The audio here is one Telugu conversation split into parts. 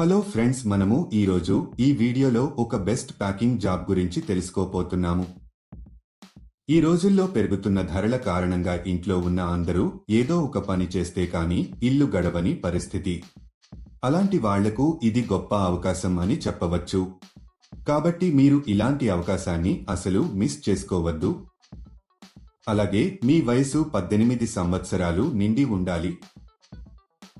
హలో ఫ్రెండ్స్ మనము ఈరోజు ఈ వీడియోలో ఒక బెస్ట్ ప్యాకింగ్ జాబ్ గురించి తెలుసుకోపోతున్నాము ఈ రోజుల్లో పెరుగుతున్న ధరల కారణంగా ఇంట్లో ఉన్న అందరూ ఏదో ఒక పని చేస్తే కానీ ఇల్లు గడవని పరిస్థితి. అలాంటి వాళ్ళకు ఇది గొప్ప అవకాశం అని చెప్పవచ్చు. కాబట్టి మీరు ఇలాంటి అవకాశాన్ని అసలు మిస్ చేసుకోవద్దు. అలాగే మీ వయసు పద్దెనిమిది సంవత్సరాలు నిండి ఉండాలి.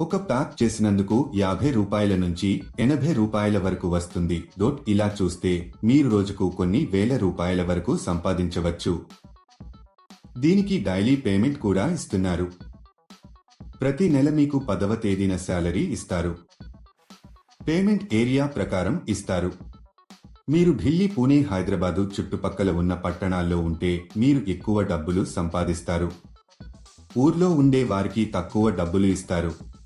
ఒక ప్యాక్ చేసినందుకు యాభై రూపాయల నుంచి ఎనభై రూపాయల వరకు వస్తుంది. డోట్ ఇలా చూస్తే మీరు రోజుకు కొన్ని వేల రూపాయల వరకు సంపాదించవచ్చు. దీనికి డైలీ పేమెంట్ కూడా ఇస్తున్నారు. ప్రతి నెల మీకు పదవ తేదీన శాలరీ ఇస్తారు. పేమెంట్ ఏరియా ప్రకారం ఇస్తారు. మీరు ఢిల్లీ పూణే హైదరాబాదు చుట్టుపక్కల ఉన్న పట్టణాల్లో ఉంటే మీరు ఎక్కువ డబ్బులు సంపాదిస్తారు. ఊర్లో ఉండే వారికి తక్కువ డబ్బులు ఇస్తారు.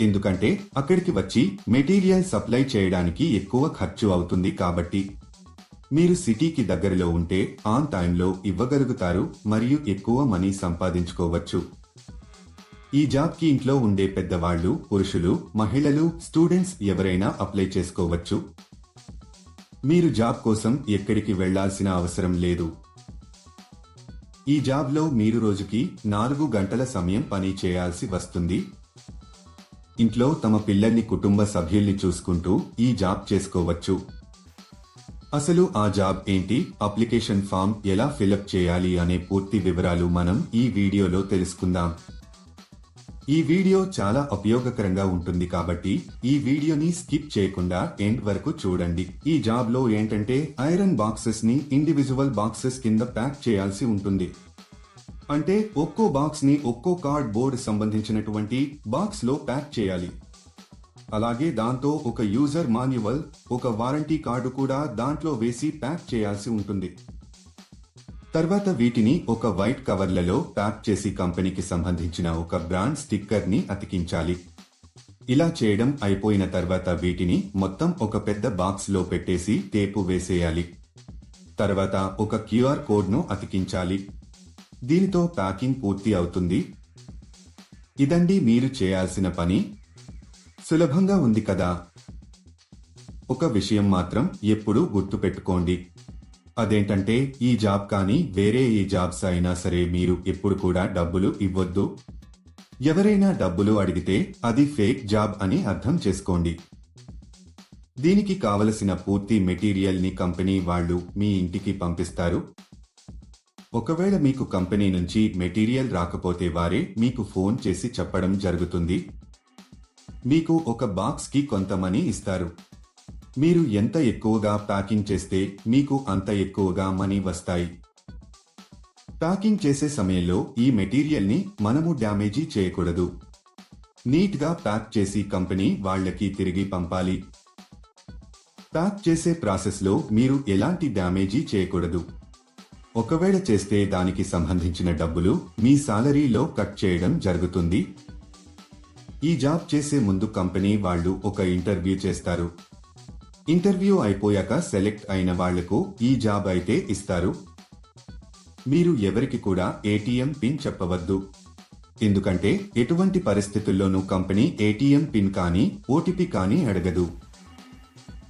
ఎందుకంటే అక్కడికి వచ్చి మెటీరియల్ సప్లై చేయడానికి ఎక్కువ ఖర్చు అవుతుంది కాబట్టి. మీరు సిటీకి దగ్గరలో ఉంటే ఆన్ టైంలో ఇవ్వగలుగుతారు మరియు ఎక్కువ మనీ సంపాదించుకోవచ్చు. ఈ జాబ్కి ఇంట్లో ఉండే పెద్దవాళ్ళు పురుషులు మహిళలు స్టూడెంట్స్ ఎవరైనా అప్లై చేసుకోవచ్చు. మీరు జాబ్ కోసం ఎక్కడికి వెళ్ళాల్సిన అవసరం లేదు. ఈ జాబ్లో మీరు రోజుకి నాలుగు గంటల సమయం పని చేయాల్సి వస్తుంది. ఇంట్లో తమ పిల్లల్ని కుటుంబ సభ్యుల్ని చూసుకుంటూ ఈ జాబ్ చేసుకోవచ్చు. అసలు ఆ జాబ్ ఏంటి? అప్లికేషన్ ఫామ్ ఎలా ఫిలప్ చేయాలి అనే పూర్తి వివరాలు మనం ఈ వీడియోలో తెలుసుకుందాం. ఈ వీడియో చాలా ఉపయోగకరంగా ఉంటుంది కాబట్టి ఈ వీడియోని స్కిప్ చేయకుండా ఎండ్ వరకు చూడండి. ఈ జాబ్లో ఏంటంటే ఐరన్ బాక్సెస్ని ఇండివిజువల్ బాక్సెస్ కింద ప్యాక్ చేయాల్సి ఉంటుంది. అంటే ఒక్కో బాక్స్ని ఒక్కో కార్డ్ బోర్డ్ సంబంధించినటువంటి బాక్స్లో ప్యాక్ చేయాలి. అలాగే దాంతో ఒక యూజర్ మాన్యువల్ ఒక వారంటీ కార్డు కూడా దాంట్లో వేసి ప్యాక్ చేయాల్సి ఉంటుంది. తర్వాత వీటిని ఒక వైట్ కవర్లలో ప్యాక్ చేసి కంపెనీకి సంబంధించిన ఒక బ్రాండ్ స్టిక్కర్ని అతికించాలి. ఇలా చేయడం అయిపోయిన తర్వాత వీటిని మొత్తం ఒక పెద్ద బాక్స్లో పెట్టేసి టేపు వేసేయాలి. తర్వాత ఒక క్యూఆర్ కోడ్ను అతికించాలి. దీనితో ప్యాకింగ్ పూర్తి అవుతుంది. ఇదండి మీరు చేయాల్సిన పని. సులభంగా ఉంది కదా. ఒక విషయం మాత్రం ఎప్పుడూ గుర్తుపెట్టుకోండి అదేంటంటే ఈ జాబ్ కానీ వేరే ఏ జాబ్స్ అయినా సరే మీరు ఎప్పుడు కూడా డబ్బులు ఇవ్వద్దు. ఎవరైనా డబ్బులు అడిగితే అది ఫేక్ జాబ్ అని అర్థం చేసుకోండి. దీనికి కావలసిన పూర్తి మెటీరియల్ని కంపెనీ వాళ్ళు మీ ఇంటికి పంపిస్తారు. ఒకవేళ మీకు కంపెనీ నుంచి మెటీరియల్ రాకపోతే వారే మీకు ఫోన్ చేసి చెప్పడం జరుగుతుంది. మీకు ఒక బాక్స్కి కొంత మనీ ఇస్తారు. మీరు ఎంత ఎక్కువగా ప్యాకింగ్ చేస్తే మీకు అంత ఎక్కువగా మనీ వస్తాయి. ప్యాకింగ్ చేసే సమయంలో ఈ మెటీరియల్ని మనము డ్యామేజీ చేయకూడదు. నీట్గా ప్యాక్ చేసి కంపెనీ వాళ్ళకి తిరిగి పంపాలి. ప్యాక్ చేసే ప్రాసెస్లో మీరు ఎలాంటి డ్యామేజీ చేయకూడదు. ఒకవేళ చేస్తే దానికి సంబంధించిన డబ్బులు మీ సాలరీలో కట్ చేయడం జరుగుతుంది. ఈ జాబ్ చేసే ముందు కంపెనీ వాళ్ళు ఒక ఇంటర్వ్యూ చేస్తారు. ఇంటర్వ్యూ అయిపోయాక సెలెక్ట్ అయిన వాళ్ళకు ఈ జాబ్ అయితే ఇస్తారు. మీరు ఎవరికి కూడా ఏటీఎం పిన్ చెప్పవద్దు. ఎందుకంటే ఎటువంటి పరిస్థితుల్లోనూ కంపెనీ ఏటీఎం పిన్ కానీ ఓటీపీ కానీ అడగదు.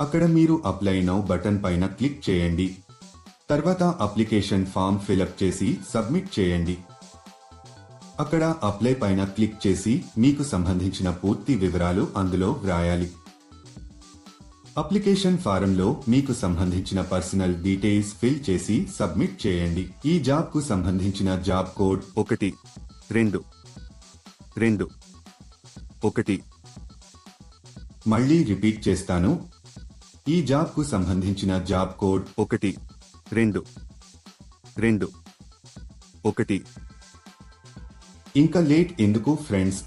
అక్కడ మీరు అప్లై నౌ బటన్ పైన క్లిక్ చేయండి. తర్వాత అప్లికేషన్ ఫామ్ ఫిలప్ చేసి సబ్మిట్ చేయండి. అక్కడ అప్లై పైన క్లిక్ చేసి మీకు సంబంధించిన పూర్తి వివరాలు అందులో వ్రాయాలి. అప్లికేషన్ ఫారంలో మీకు సంబంధించిన పర్సనల్ డీటెయిల్స్ ఫిల్ చేసి సబ్మిట్ చేయండి. ఈ జాబ్కు సంబంధించిన జాబ్ కోడ్ ఒకటి రెండు రెండు ఒకటి. మళ్ళీ రిపీట్ చేస్తాను. ఈ జాబ్కు సంబంధించిన జాబ్ కోడ్ ఒకటి రెండు రెండు ఒకటి. ఇంకా లేట్ ఎందుకు ఫ్రెండ్స్?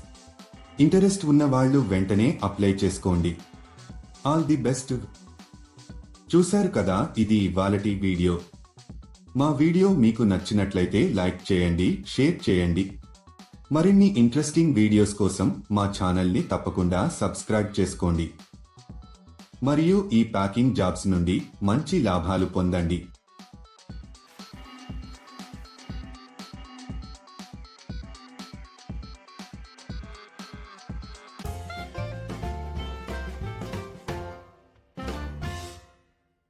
ఇంటరెస్ట్ ఉన్న వాళ్ళు వెంటనే అప్లై చేసుకోండి. All the best. చూశారు కదా ఇది ఇవాళటి వీడియో. మా వీడియో మీకు నచ్చినట్లయితే లైక్ చేయండి షేర్ చేయండి. మరిన్ని ఇంట్రెస్టింగ్ వీడియోస్ కోసం మా ఛానల్ని తప్పకుండా సబ్స్క్రైబ్ చేసుకోండి. మరియు ఈ ప్యాకింగ్ జాబ్స్ నుండి మంచి లాభాలు పొందండి.